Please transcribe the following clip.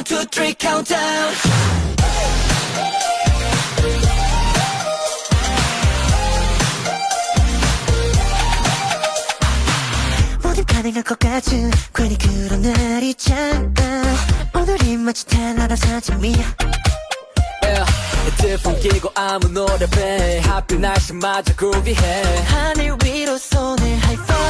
one, two, three, countdown. 뭐든 가능할 것 같은 괜히 그런 날 있잖아. 오늘이 마치 아침이야 Yeah. 헤드폰 끼고 아무 노래 배. 하필 날씨마저 그루비해. 하늘 위로 손을 하이파이